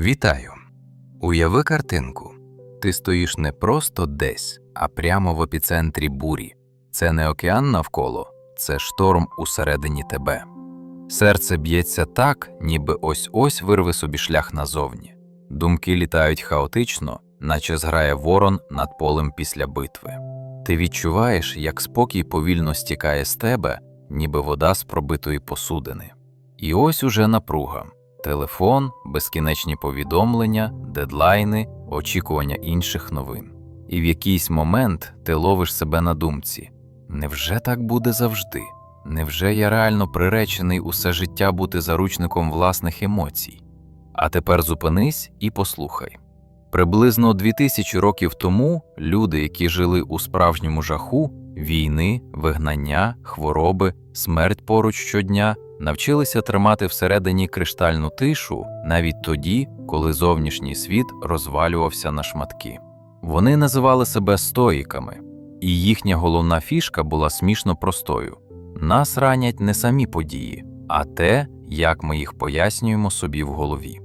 Вітаю! Уяви картинку. Ти стоїш не просто десь, а прямо в епіцентрі бурі. Це не океан навколо, це шторм усередині тебе. Серце б'ється так, ніби ось ось вирве собі шлях назовні. Думки літають хаотично, наче зграє ворон над полем після битви. Ти відчуваєш, як спокій повільно стікає з тебе, ніби вода з пробитої посудини. І ось уже напруга. Телефон, безкінечні повідомлення, дедлайни, очікування інших новин. І в якийсь момент ти ловиш себе на думці: невже так буде завжди? Невже я реально приречений усе життя бути заручником власних емоцій? А тепер зупинись і послухай. Приблизно 2000 років тому люди, які жили у справжньому жаху війни, вигнання, хвороби, смерть поруч щодня, навчилися тримати всередині криштальну тишу навіть тоді, коли зовнішній світ розвалювався на шматки. Вони називали себе стоїками, і їхня головна фішка була смішно простою: нас ранять не самі події, а те, як ми їх пояснюємо собі в голові.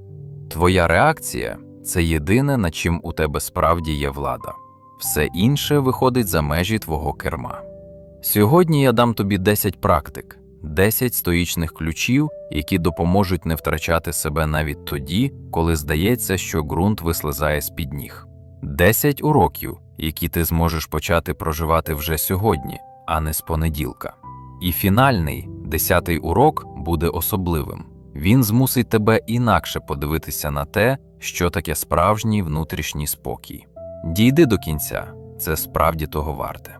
Твоя реакція це єдине, над чим у тебе справді є влада. Все інше виходить за межі твого керма. Сьогодні я дам тобі 10 практик, 10 стоїчних ключів, які допоможуть не втрачати себе навіть тоді, коли здається, що ґрунт вислизає з під ніг. 10 уроків, які ти зможеш почати проживати вже сьогодні, а не з понеділка. І фінальний, десятий урок буде особливим. Він змусить тебе інакше подивитися на те, що таке справжній внутрішній спокій. Дійди до кінця, це справді того варте.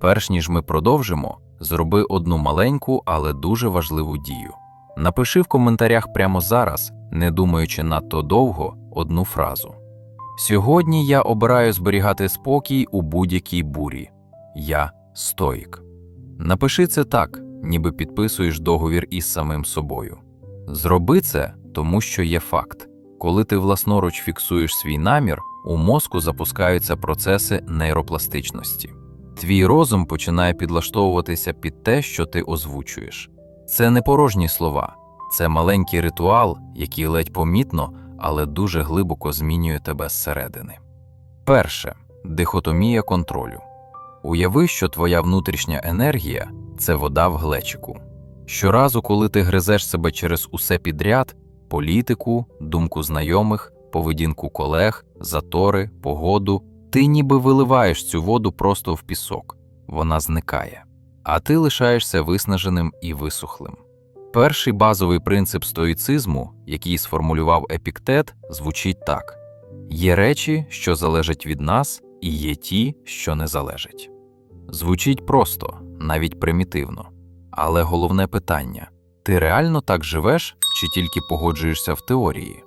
Перш ніж ми продовжимо, зроби одну маленьку, але дуже важливу дію. Напиши в коментарях прямо зараз, не думаючи надто довго, одну фразу. Сьогодні я обираю зберігати спокій у будь-якій бурі. Я стоїк. Напиши це так, ніби підписуєш договір із самим собою. Зроби це, тому що є факт. Коли ти власноруч фіксуєш свій намір, у мозку запускаються процеси нейропластичності. Твій розум починає підлаштовуватися під те, що ти озвучуєш. Це не порожні слова, це маленький ритуал, який ледь помітно, але дуже глибоко змінює тебе зсередини. Перше дихотомія контролю. Уяви, що твоя внутрішня енергія це вода в глечику. Щоразу, коли ти гризеш себе через усе підряд політику, думку знайомих, поведінку колег, затори, погоду, ти ніби виливаєш цю воду просто в пісок, вона зникає, а ти лишаєшся виснаженим і висухлим. Перший базовий принцип стоїцизму, який сформулював епіктет, звучить так: є речі, що залежать від нас, і є ті, що не залежать. Звучить просто, навіть примітивно. Але головне питання ти реально так живеш чи тільки погоджуєшся в теорії?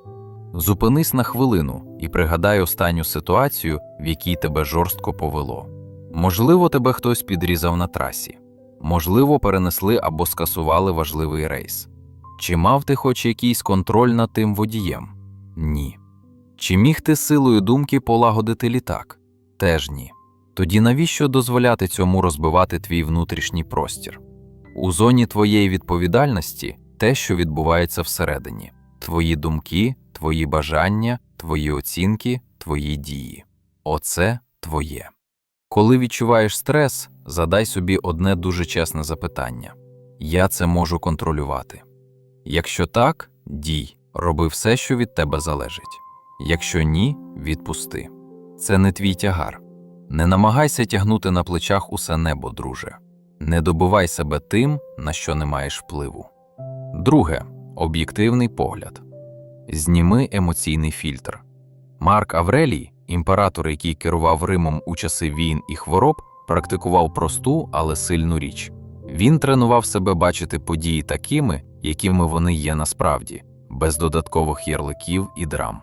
Зупинись на хвилину і пригадай останню ситуацію, в якій тебе жорстко повело. Можливо, тебе хтось підрізав на трасі, можливо, перенесли або скасували важливий рейс. Чи мав ти хоч якийсь контроль над тим водієм? Ні. Чи міг ти силою думки полагодити літак? Теж ні. Тоді навіщо дозволяти цьому розбивати твій внутрішній простір? У зоні твоєї відповідальності те, що відбувається всередині, твої думки, твої бажання, твої оцінки, твої дії. Оце твоє. Коли відчуваєш стрес, задай собі одне дуже чесне запитання: я це можу контролювати. Якщо так, дій, роби все, що від тебе залежить. Якщо ні, відпусти. Це не твій тягар. Не намагайся тягнути на плечах усе небо, друже. Не добивай себе тим, на що не маєш впливу. Друге об'єктивний погляд. Зніми емоційний фільтр. Марк Аврелій, імператор, який керував Римом у часи війн і хвороб, практикував просту, але сильну річ. Він тренував себе бачити події такими, якими вони є насправді, без додаткових ярликів і драм.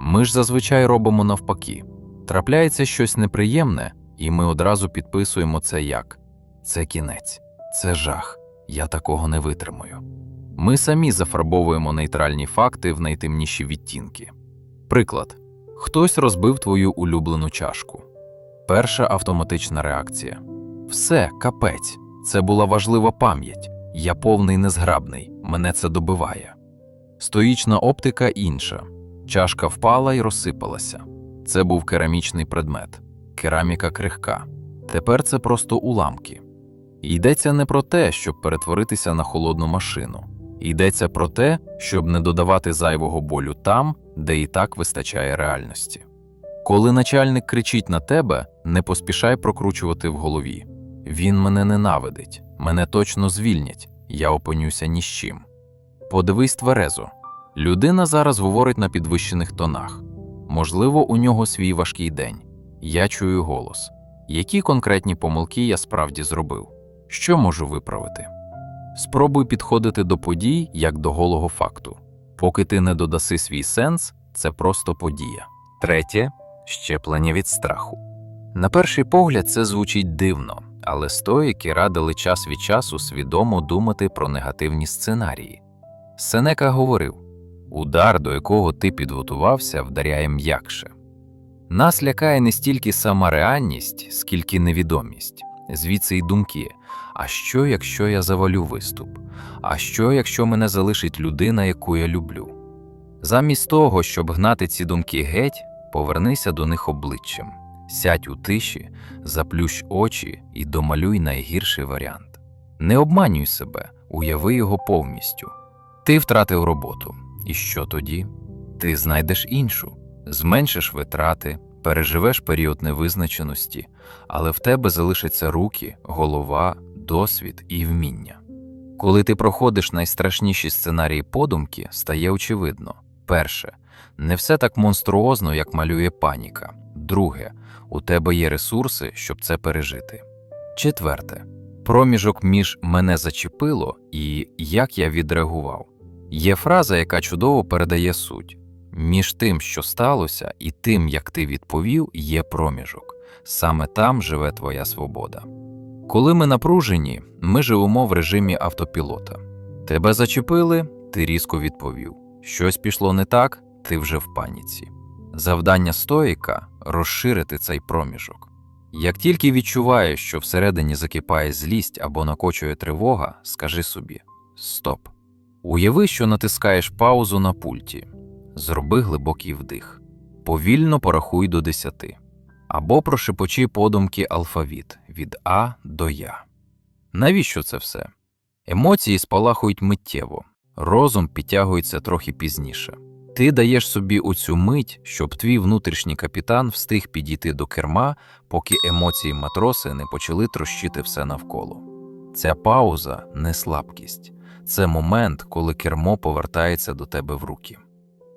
Ми ж зазвичай робимо навпаки. Трапляється щось неприємне, і ми одразу підписуємо це як це кінець, це жах, я такого не витримую. Ми самі зафарбовуємо нейтральні факти в найтемніші відтінки. Приклад: хтось розбив твою улюблену чашку. Перша автоматична реакція: Все, капець, це була важлива пам'ять. Я повний незграбний, мене це добиває. Стоїчна оптика інша. Чашка впала і розсипалася. Це був керамічний предмет, кераміка крихка. Тепер це просто уламки. Йдеться не про те, щоб перетворитися на холодну машину. Йдеться про те, щоб не додавати зайвого болю там, де і так вистачає реальності. Коли начальник кричить на тебе, не поспішай прокручувати в голові. Він мене ненавидить, мене точно звільнять, я опинюся ні з чим. Подивись тверезо. Людина зараз говорить на підвищених тонах. Можливо, у нього свій важкий день. Я чую голос. Які конкретні помилки я справді зробив? Що можу виправити? Спробуй підходити до подій як до голого факту. Поки ти не додаси свій сенс, це просто подія. Третє щеплення від страху. На перший погляд, це звучить дивно, але стоїки радили час від часу свідомо думати про негативні сценарії. Сенека говорив: удар, до якого ти підготувався, вдаряє м'якше. Нас лякає не стільки сама реальність, скільки невідомість, звідси й думки. А що, якщо я завалю виступ? А що, якщо мене залишить людина, яку я люблю? Замість того, щоб гнати ці думки геть, повернися до них обличчям, сядь у тиші, заплющ очі і домалюй найгірший варіант. Не обманюй себе, уяви його повністю. Ти втратив роботу. І що тоді? Ти знайдеш іншу, зменшиш витрати, переживеш період невизначеності, але в тебе залишаться руки, голова, досвід і вміння. Коли ти проходиш найстрашніші сценарії подумки, стає очевидно: перше, не все так монструозно, як малює паніка. Друге, у тебе є ресурси, щоб це пережити. Четверте, проміжок між мене зачепило і як я відреагував. Є фраза, яка чудово передає суть. Між тим, що сталося, і тим, як ти відповів, є проміжок. Саме там живе твоя свобода. Коли ми напружені, ми живемо в режимі автопілота. Тебе зачепили, ти різко відповів. Щось пішло не так, ти вже в паніці. Завдання стоїка розширити цей проміжок. Як тільки відчуваєш, що всередині закипає злість або накочує тривога, скажи собі: Стоп. Уяви, що натискаєш паузу на пульті. Зроби глибокий вдих. Повільно порахуй до десяти. Або прошепочи подумки алфавіт від А до Я. Навіщо це все? Емоції спалахують миттєво, розум підтягується трохи пізніше. Ти даєш собі оцю мить, щоб твій внутрішній капітан встиг підійти до керма, поки емоції матроси не почали трощити все навколо. Ця пауза не слабкість, це момент, коли кермо повертається до тебе в руки.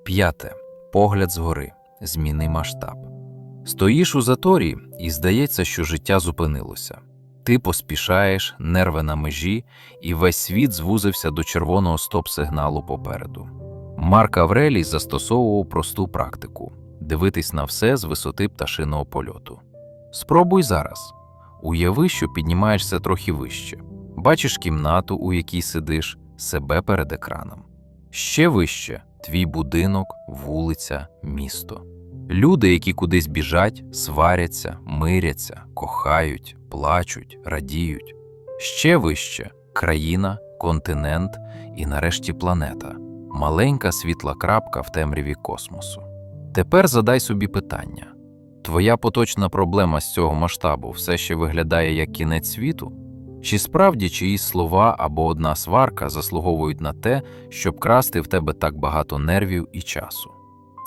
П'яте погляд згори, зміни масштаб. Стоїш у заторі, і здається, що життя зупинилося. Ти поспішаєш, нерви на межі, і весь світ звузився до червоного стоп-сигналу попереду. Марк Аврелій застосовував просту практику дивитись на все з висоти пташиного польоту. Спробуй зараз. Уяви, що піднімаєшся трохи вище, бачиш кімнату, у якій сидиш, себе перед екраном. Ще вище твій будинок, вулиця, місто. Люди, які кудись біжать, сваряться, миряться, кохають, плачуть, радіють. Ще вище країна, континент і нарешті планета маленька світла крапка в темряві космосу. Тепер задай собі питання: твоя поточна проблема з цього масштабу все ще виглядає як кінець світу? Чи справді чиїсь слова або одна сварка заслуговують на те, щоб красти в тебе так багато нервів і часу?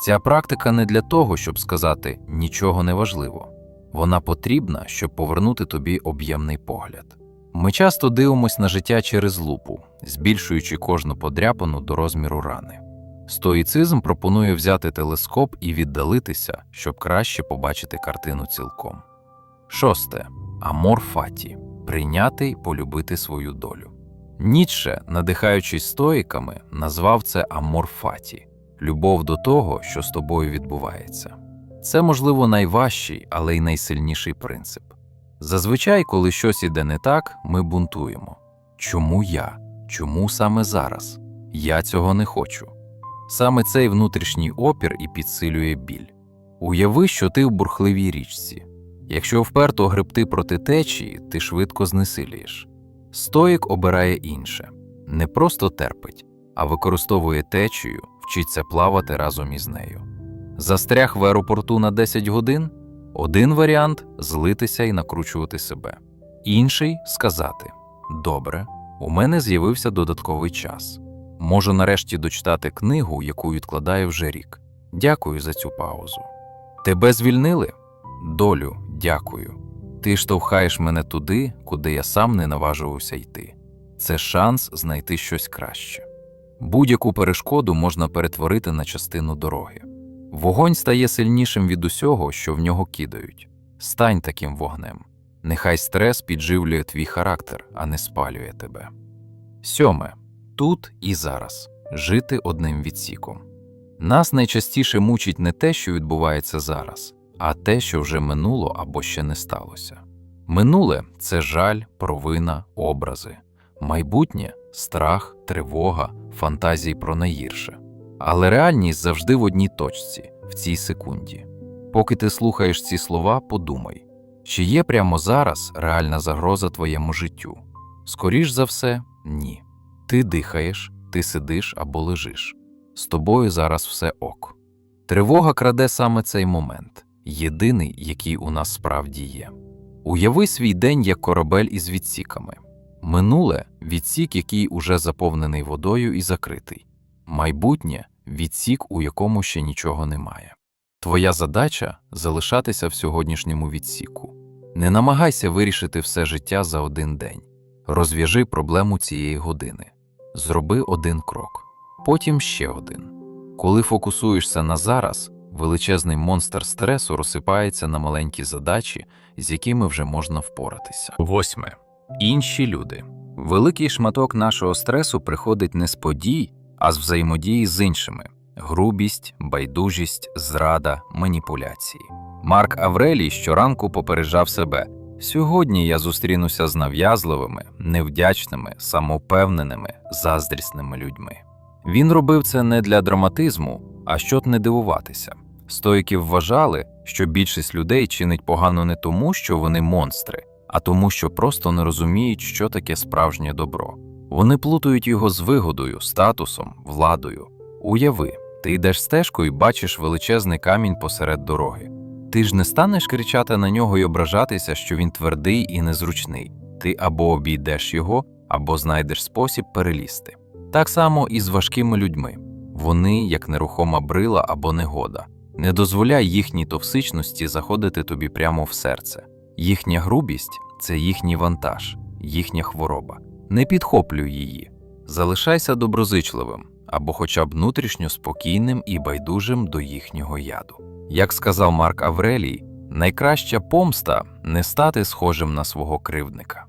Ця практика не для того, щоб сказати нічого не важливо. Вона потрібна, щоб повернути тобі об'ємний погляд. Ми часто дивимося на життя через лупу, збільшуючи кожну подряпану до розміру рани. Стоїцизм пропонує взяти телескоп і віддалитися, щоб краще побачити картину цілком. Шосте амор фаті прийняти й полюбити свою долю. Ніцше, надихаючись стоїками, назвав це амор фаті любов до того, що з тобою відбувається. Це, можливо, найважчий, але й найсильніший принцип. Зазвичай, коли щось іде не так, ми бунтуємо. Чому я? Чому саме зараз? Я цього не хочу. Саме цей внутрішній опір і підсилює біль. Уяви, що ти в бурхливій річці. Якщо вперто гребти проти течії, ти швидко знесилієш. Стоїк обирає інше не просто терпить, а використовує течію, вчиться плавати разом із нею. Застряг в аеропорту на 10 годин. Один варіант злитися і накручувати себе. Інший сказати: Добре, у мене з'явився додатковий час. Можу нарешті дочитати книгу, яку відкладаю вже рік. Дякую за цю паузу. Тебе звільнили? Долю, дякую. Ти штовхаєш мене туди, куди я сам не наважувався йти. Це шанс знайти щось краще. Будь-яку перешкоду можна перетворити на частину дороги. Вогонь стає сильнішим від усього, що в нього кидають. Стань таким вогнем. Нехай стрес підживлює твій характер, а не спалює тебе. Сьоме. Тут і зараз жити одним відсіком. Нас найчастіше мучить не те, що відбувається зараз, а те, що вже минуло або ще не сталося. Минуле це жаль, провина, образи, майбутнє страх, тривога, фантазії про найгірше. Але реальність завжди в одній точці, в цій секунді. Поки ти слухаєш ці слова, подумай, чи є прямо зараз реальна загроза твоєму життю? Скоріш за все, ні. Ти дихаєш, ти сидиш або лежиш. З тобою зараз все ок. Тривога краде саме цей момент, єдиний, який у нас справді є. Уяви свій день як корабель із відсіками. Минуле відсік, який уже заповнений водою і закритий. Майбутнє відсік, у якому ще нічого немає. Твоя задача залишатися в сьогоднішньому відсіку. Не намагайся вирішити все життя за один день. Розв'яжи проблему цієї години. Зроби один крок, потім ще один. Коли фокусуєшся на зараз, величезний монстр стресу розсипається на маленькі задачі, з якими вже можна впоратися. Восьме. Інші люди. Великий шматок нашого стресу приходить не з подій, а з взаємодії з іншими: грубість, байдужість, зрада, маніпуляції. Марк Аврелій щоранку попереджав себе: сьогодні я зустрінуся з нав'язливими, невдячними, самовпевненими, заздрісними людьми. Він робив це не для драматизму, а щоб не дивуватися. Стоїки вважали, що більшість людей чинить погано не тому, що вони монстри, а тому, що просто не розуміють, що таке справжнє добро. Вони плутають його з вигодою, статусом, владою. Уяви, ти йдеш стежкою і бачиш величезний камінь посеред дороги. Ти ж не станеш кричати на нього і ображатися, що він твердий і незручний. Ти або обійдеш його, або знайдеш спосіб перелізти. Так само і з важкими людьми. Вони, як нерухома брила або негода. Не дозволяй їхній товсичності заходити тобі прямо в серце. Їхня грубість це їхній вантаж, їхня хвороба. Не підхоплюй її. Залишайся доброзичливим або хоча б внутрішньо спокійним і байдужим до їхнього яду. Як сказав Марк Аврелій, найкраща помста не стати схожим на свого кривдника.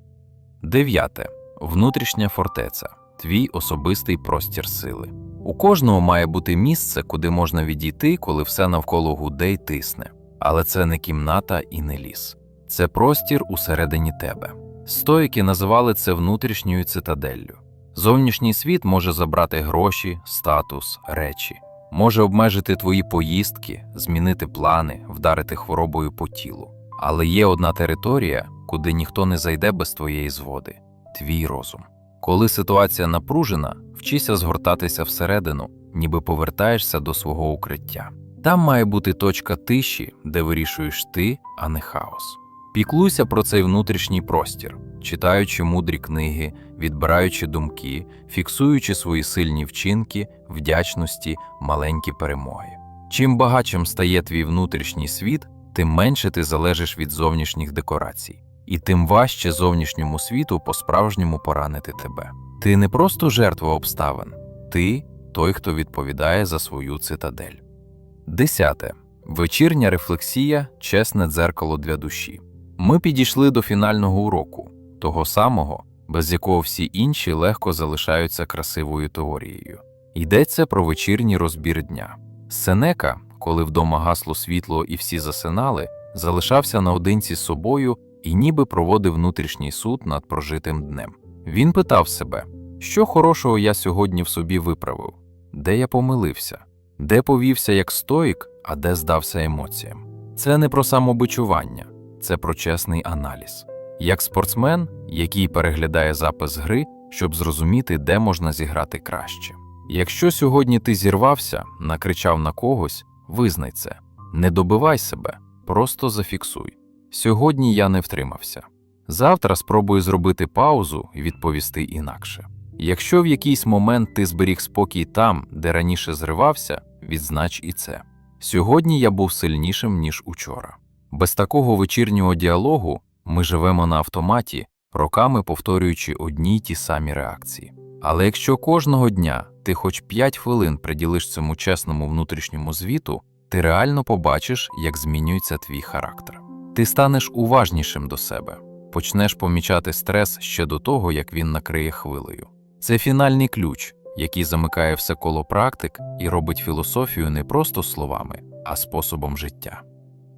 Дев'яте. Внутрішня фортеця твій особистий простір сили. У кожного має бути місце, куди можна відійти, коли все навколо гуде й тисне. Але це не кімната і не ліс. Це простір усередині тебе. Стоїки називали це внутрішньою цитаделлю. Зовнішній світ може забрати гроші, статус, речі, може обмежити твої поїздки, змінити плани, вдарити хворобою по тілу. Але є одна територія, куди ніхто не зайде без твоєї згоди твій розум. Коли ситуація напружена, вчися згортатися всередину, ніби повертаєшся до свого укриття. Там має бути точка тиші, де вирішуєш ти, а не хаос. Піклуйся про цей внутрішній простір, читаючи мудрі книги, відбираючи думки, фіксуючи свої сильні вчинки, вдячності, маленькі перемоги. Чим багатшим стає твій внутрішній світ, тим менше ти залежиш від зовнішніх декорацій, і тим важче зовнішньому світу по-справжньому поранити тебе. Ти не просто жертва обставин, ти той, хто відповідає за свою цитадель. Десяте. Вечірня рефлексія чесне дзеркало для душі. Ми підійшли до фінального уроку, того самого, без якого всі інші легко залишаються красивою теорією. Йдеться про вечірній розбір дня. Сенека, коли вдома гасло світло і всі засинали, залишався наодинці з собою і ніби проводив внутрішній суд над прожитим днем. Він питав себе, що хорошого я сьогодні в собі виправив, де я помилився, де повівся як стоїк, а де здався емоціям. Це не про самобичування, це про чесний аналіз. Як спортсмен, який переглядає запис гри, щоб зрозуміти, де можна зіграти краще. Якщо сьогодні ти зірвався, накричав на когось, визнай це. Не добивай себе, просто зафіксуй. Сьогодні я не втримався. Завтра спробую зробити паузу і відповісти інакше. Якщо в якийсь момент ти зберіг спокій там, де раніше зривався, відзнач і це. Сьогодні я був сильнішим, ніж учора. Без такого вечірнього діалогу ми живемо на автоматі, роками повторюючи одні й ті самі реакції. Але якщо кожного дня ти хоч 5 хвилин приділиш цьому чесному внутрішньому звіту, ти реально побачиш, як змінюється твій характер. Ти станеш уважнішим до себе, почнеш помічати стрес ще до того, як він накриє хвилею. Це фінальний ключ, який замикає все коло практик і робить філософію не просто словами, а способом життя.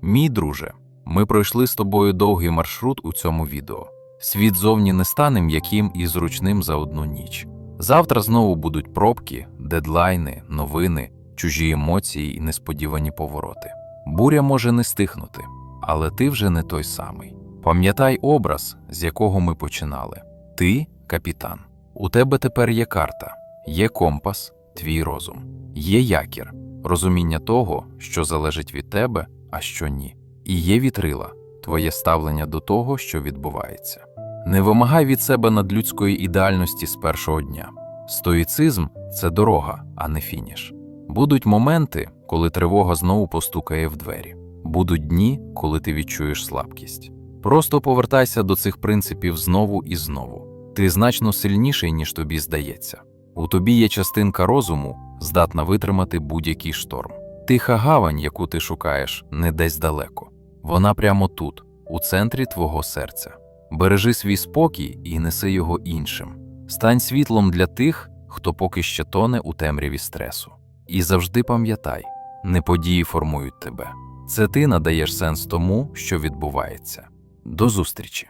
Мій друже, ми пройшли з тобою довгий маршрут у цьому відео. Світ зовні не стане м'яким і зручним за одну ніч. Завтра знову будуть пробки, дедлайни, новини, чужі емоції і несподівані повороти. Буря може не стихнути, але ти вже не той самий. Пам'ятай образ, з якого ми починали. Ти капітан. У тебе тепер є карта, є компас, твій розум, є якір, розуміння того, що залежить від тебе, а що ні. І є вітрила, твоє ставлення до того, що відбувається. Не вимагай від себе надлюдської ідеальності з першого дня. Стоїцизм це дорога, а не фініш. Будуть моменти, коли тривога знову постукає в двері. Будуть дні, коли ти відчуєш слабкість. Просто повертайся до цих принципів знову і знову. Ти значно сильніший, ніж тобі здається. У тобі є частинка розуму, здатна витримати будь-який шторм. Тиха гавань, яку ти шукаєш, не десь далеко. Вона прямо тут, у центрі твого серця. Бережи свій спокій і неси його іншим. Стань світлом для тих, хто поки ще тоне у темряві стресу. І завжди пам'ятай, не події формують тебе. Це ти надаєш сенс тому, що відбувається. До зустрічі!